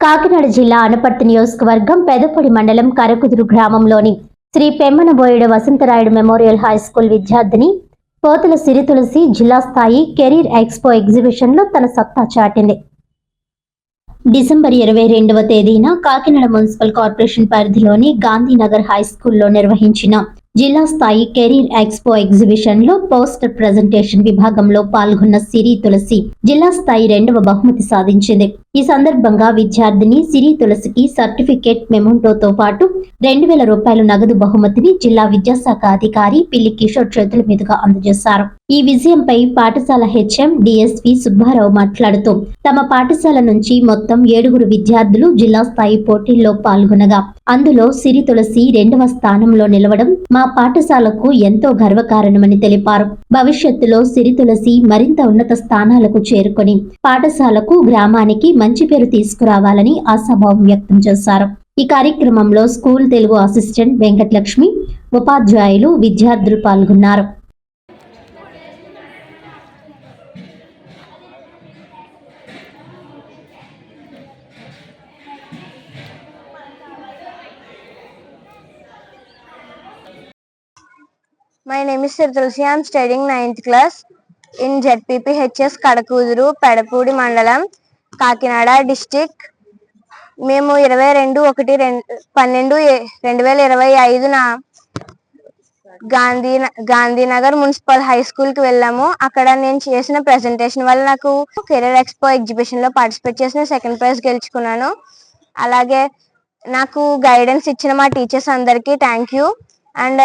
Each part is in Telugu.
కాకినాడ జిల్లా అనపర్తి నియోజకవర్గం పెదపొడి మండలం కరకుదురు గ్రామంలోని Shri Pemmanaboyudu Vasantharayudu memorial high school విద్యార్థిని పోతుల సిరి తులసి జిల్లా స్థాయి కెరీర్ ఎక్స్పో ఎగ్జిబిషన్లో తన సత్తా చాటింది. డిసెంబర్ ఇరవై రెండవ తేదీన కాకినాడ మున్సిపల్ కార్పొరేషన్ పరిధిలోని గాంధీనగర్ హై స్కూల్లో నిర్వహించిన జిల్లా స్థాయి కెరీర్ ఎక్స్పో ఎగ్జిబిషన్లో పోస్టర్ ప్రజెంటేషన్ విభాగంలో పాల్గొన్న సిరి తులసి జిల్లా స్థాయి రెండవ బహుమతి సాధించింది. ఈ సందర్భంగా విద్యార్థిని సిరి తులసికి సర్టిఫికేట్ మెమోంటోతో పాటు రెండు వేల రూపాయల నగదు బహుమతిని జిల్లా విద్యాశాఖ అధికారి పిల్లి కిషోర్ చేతుల మీదుగా అందజేశారు. ఈ విజయంపై పాఠశాల హెచ్ఎం డిఎస్పి సుబ్బారావు మాట్లాడుతూ తమ పాఠశాల నుంచి మొత్తం ఏడుగురు విద్యార్థులు జిల్లా స్థాయి పోటీల్లో పాల్గొనగా అందులో సిరి తులసి రెండవ స్థానంలో నిలవడం మా పాఠశాలకు ఎంతో గర్వకారణమని తెలిపారు. భవిష్యత్తులో సిరి తులసి మరింత ఉన్నత స్థానాలకు చేరుకొని పాఠశాలకు గ్రామానికి మంచి పేరు తీసుకురావాలని ఆశాభావం వ్యక్తం చేశారు. ఈ కార్యక్రమంలో స్కూల్ తెలుగు అసిస్టెంట్ వెంకటలక్ష్మి ఉపాధ్యాయులు విద్యార్థులు పాల్గొన్నారు. My name is Sir Tulsi. I am studying in class in ZPPHS Kadakuduru Pedapudi మండలం కాకినాడ డిస్టిక్ మేము ఇరవై రెండు ఒకటి రెండు పన్నెండు రెండు వేల ఇరవై ఐదున గాంధీ గాంధీనగర్ మున్సిపల్ హై స్కూల్కి వెళ్ళాము. అక్కడ నేను చేసిన ప్రెజెంటేషన్ వల్ల నాకు కెరీర్ ఎక్స్పో ఎగ్జిబిషన్లో పార్టిసిపేట్ చేసిన సెకండ్ ప్రైజ్ గెలుచుకున్నాను. అలాగే నాకు గైడెన్స్ ఇచ్చిన మా టీచర్స్ అందరికీ థ్యాంక్ యూ అండ్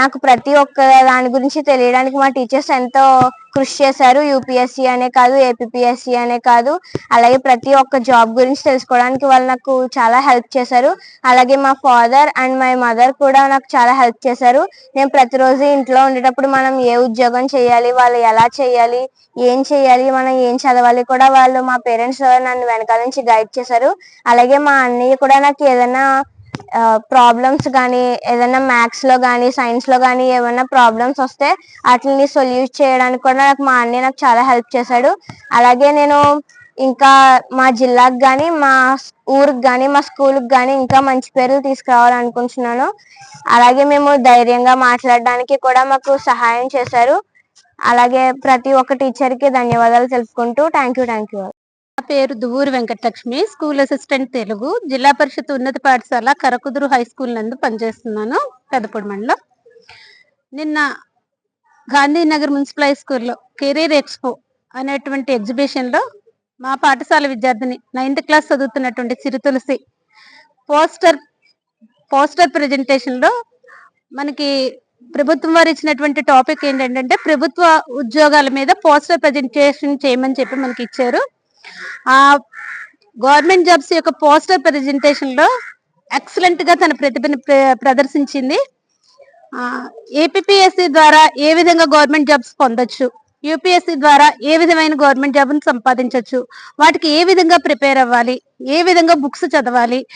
నాకు ప్రతి ఒక్క దాని గురించి తెలియడానికి మా టీచర్స్ ఎంతో కృషి చేశారు. యూపీఎస్సీ అనే కాదు ఏపీఎస్సీ అనే కాదు. అలాగే ప్రతి ఒక్క జాబ్ గురించి తెలుసుకోవడానికి వాళ్ళు నాకు చాలా హెల్ప్ చేశారు. అలాగే మా ఫాదర్ అండ్ మై మదర్ కూడా నాకు చాలా హెల్ప్ చేశారు. నేను ప్రతిరోజు ఇంట్లో ఉండేటప్పుడు మనం ఏ ఉద్యోగం చేయాలి వాళ్ళు ఎలా చేయాలి ఏం చేయాలి మనం ఏం చదవాలి కూడా వాళ్ళు మా పేరెంట్స్ నన్ను వెనకాల నుంచి గైడ్ చేశారు. అలాగే మా అన్నయ్య కూడా నాకు ఏదైనా ప్రాబ్లమ్స్ కానీ ఏదైనా మ్యాథ్స్లో కానీ సైన్స్లో కానీ ఏమైనా ప్రాబ్లమ్స్ వస్తే వాటిని సొల్యూట్ చేయడానికి కూడా నాకు మా అన్నయ్య నాకు చాలా హెల్ప్ చేశాడు. అలాగే నేను ఇంకా మా జిల్లాకు కానీ మా ఊరికి కానీ మా స్కూల్కి కానీ ఇంకా మంచి పేర్లు తీసుకురావాలనుకుంటున్నాను. అలాగే మేము ధైర్యంగా మాట్లాడడానికి కూడా మాకు సహాయం చేశారు. అలాగే ప్రతి ఒక్క టీచర్కి ధన్యవాదాలు తెలుపుకుంటూ థ్యాంక్ యూ థ్యాంక్ యూ పేరు Duvvuru Venkatalakshmi. School assistant Telugu. జిల్లా పరిషత్ ఉన్నత పాఠశాల కరకుదురు హై స్కూల్ నందు పనిచేస్తున్నాను పెద్దపూడి మండలం. నిన్న గాంధీనగర్ మున్సిపల్ హై స్కూల్లో కెరీర్ ఎక్స్పో అనేటువంటి ఎగ్జిబిషన్లో మా పాఠశాల విద్యార్థిని నైన్త్ క్లాస్ చదువుతున్నటువంటి సిరి తులసి పోస్టర్ పోస్టర్ ప్రజెంటేషన్లో మనకి ప్రభుత్వం వారు ఇచ్చినటువంటి టాపిక్ ఏంటంటే ప్రభుత్వ ఉద్యోగాల మీద పోస్టర్ ప్రజెంటేషన్ చేయమని చెప్పి మనకి ఇచ్చారు. ఆ గవర్నమెంట్ జాబ్స్ యొక్క పోస్టర్ ప్రెజెంటేషన్లో ఎక్సలెంట్గా తన ప్రతిభను ప్ర- ప్రదర్శించింది. ఏపీఎస్సి ద్వారా ఏ విధంగా గవర్నమెంట్ జాబ్స్ పొందొచ్చు? యూపీఎస్సి ద్వారా ఏ విధమైన గవర్నమెంట్ జాబ్ సంపాదించవచ్చు వాటికి ఏ విధంగా ప్రిపేర్ అవ్వాలి? ఏ విధంగా బుక్స్ చదవాలి?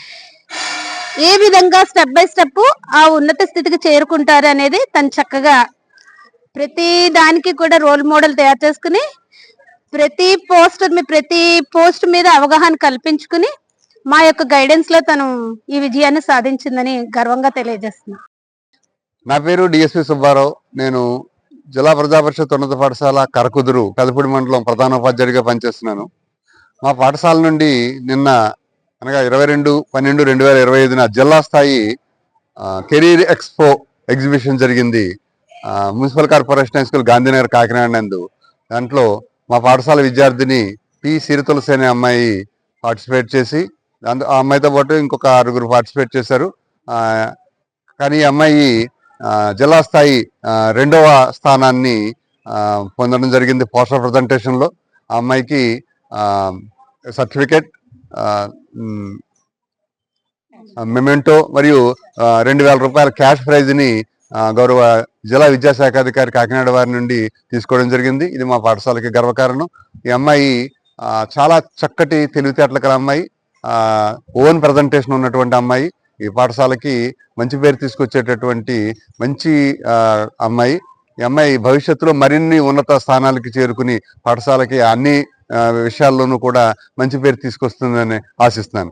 ఏ విధంగా స్టెప్ బై స్టెప్ ఆ ఉన్నత స్థితికి చేరుకుంటారు అనేది తను చక్కగా ప్రతి దానికి కూడా రోల్ మోడల్ తయారు చేసుకుని ప్రతి పోస్టర్ మీ ప్రతి పోస్ట్ మీద అవగాహన కల్పించుకుని మా యొక్క గైడెన్స్లో తను ఈ విజయాన్ని సాధించిందని గర్వంగా తెలియజేస్తున్నా. నా పేరు డిఎస్పి సుబ్బారావు. నేను జిల్లా ప్రజా పరిషత్ ఉన్నత పాఠశాల కరకుదురు కదపూడి మండలం ప్రధానోపాధ్యాయుడిగా పనిచేస్తున్నాను. మా పాఠశాల నుండి నిన్న అనగా ఇరవై రెండు పన్నెండు రెండు వేల ఇరవై ఐదున జిల్లా స్థాయి కెరీర్ ఎక్స్పో ఎగ్జిబిషన్ జరిగింది. Municipal corporation high school Gandhinagar Kakinada నందు. దాంట్లో మా పాఠశాల విద్యార్థిని పి. సిరితులసి అనే అమ్మాయి పార్టిసిపేట్ చేసి దాంతో ఆ అమ్మాయితో పాటు ఇంకొక ఆరుగురు పార్టిసిపేట్ చేశారు. కానీ ఈ అమ్మాయి జిల్లా స్థాయి రెండవ స్థానాన్ని పొందడం జరిగింది పోస్టర్ ప్రజెంటేషన్లో. ఆ అమ్మాయికి సర్టిఫికేట్ మెమెంటో మరియు రెండు వేల రూపాయల క్యాష్ ప్రైజ్ని గౌరవ జిల్లా విద్యాశాఖ అధికారి కాకినాడ వారి నుండి తీసుకోవడం జరిగింది. ఇది మా పాఠశాలకి గర్వకారణం. ఈ అమ్మాయి చాలా చక్కటి తెలివితేటల గల అమ్మాయి ఓన్ ప్రజెంటేషన్ ఉన్నటువంటి అమ్మాయి. ఈ పాఠశాలకి మంచి పేరు తీసుకొచ్చేటటువంటి మంచి అమ్మాయి. ఈ అమ్మాయి భవిష్యత్తులో మరిన్ని ఉన్నత స్థానాలకి చేరుకుని పాఠశాలకి అన్ని విషయాల్లోనూ కూడా మంచి పేరు తీసుకొస్తుందని ఆశిస్తున్నాను.